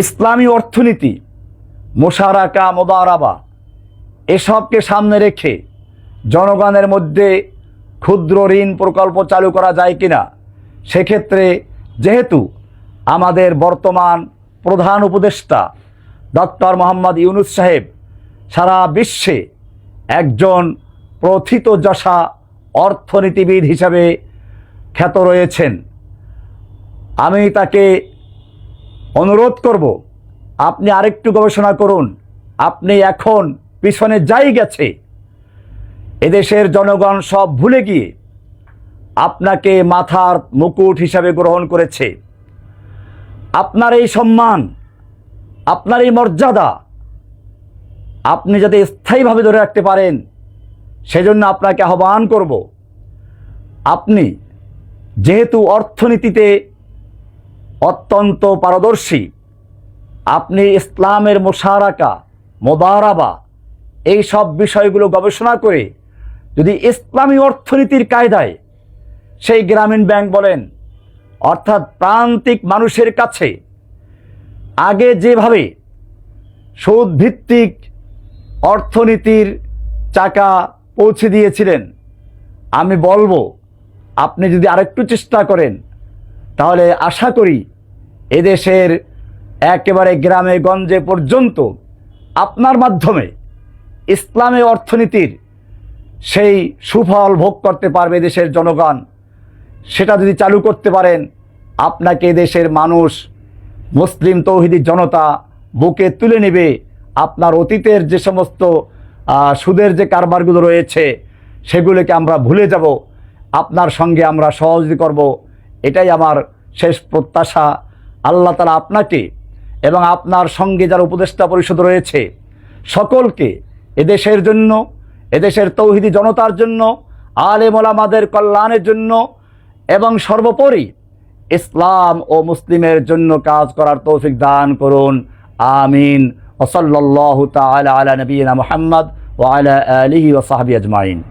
ইসলামী অর্থনীতি, মোশারাকা, মোদারাবা, এসবকে সামনে রেখে জনগণের মধ্যে ক্ষুদ্র ঋণ প্রকল্প চালু করা যায় কিনা, সেক্ষেত্রে যেহেতু আমাদের বর্তমান প্রধান উপদেষ্টা ডক্টর মোহাম্মদ ইউনুস সাহেব সারা বিশ্বে একজন প্রথিতযশা অর্থনীতিবিদ হিসাবে খ্যাত রয়েছেন, আমি তাকে অনুরোধ করব, আপনি আরেকটু গবেষণা করুন। আপনি এখন পিছনে যাই গেছে। এদেশের জনগণ সব ভুলে গিয়ে আপনাকে মাথার মুকুট হিসাবে গ্রহণ করেছে। আপনার এই সম্মান, আপনার এই মর্যাদা, আপনি যাতে স্থায়ীভাবে ধরে রাখতে পারেন, সেজন্য আপনাকে আহ্বান করব। আপনি যেহেতু অর্থনীতিতে অত্যন্ত পারদর্শী। আপনি ইসলামের মোশারাকা, মোদারাবা এই সব বিষয়গুলো গবেষণা করে যদি ইসলামী অর্থনীতির কায়দায় সেই গ্রামীণ ব্যাংক বলেন, অর্থাৎ প্রান্তিক মানুষের কাছে আগে যেভাবে সুদ ভিত্তিক অর্থনীতির চাকা পৌঁছে দিয়েছিলেন, আমি বলব আপনি যদি আরেকটু চেষ্টা করেন, তাহলে আশা করি এদেশের একেবারে গ্রামে গঞ্জে পর্যন্ত আপনার মাধ্যমে ইসলামী অর্থনীতির সেই সুফল ভোগ করতে পারবে দেশের জনগণ, সেটা যদি চালু করতে পারেন, আপনাকে দেশের মানুষ, মুসলিম তৌহিদি জনতা বুকে তুলে নেবে। আপনার অতীতের যে সমস্ত সুদের যে কারবারগুলো রয়েছে, সেগুলোকে আমরা ভুলে যাব। আপনার সঙ্গে আমরা সহযোগী করব। এটাই আমার শেষ প্রত্যাশা। আল্লাহ তালা আপনাকে এবং আপনার সঙ্গে যারা উপদেষ্টা পরিষদ রয়েছে, সকলকে এদেশের জন্য, এদেশের তৌহিদি জনতার জন্য, আলেম ওলামাদের কল্যাণের জন্য এবং সর্বোপরি ইসলাম ও মুসলিমের জন্য কাজ করার তৌফিক দান করুন। আমিন। ওসল্লাহ তালা আলা নবীনা মোহাম্মদ ও আলা আলিহি ওসাহাবি আজমাইন।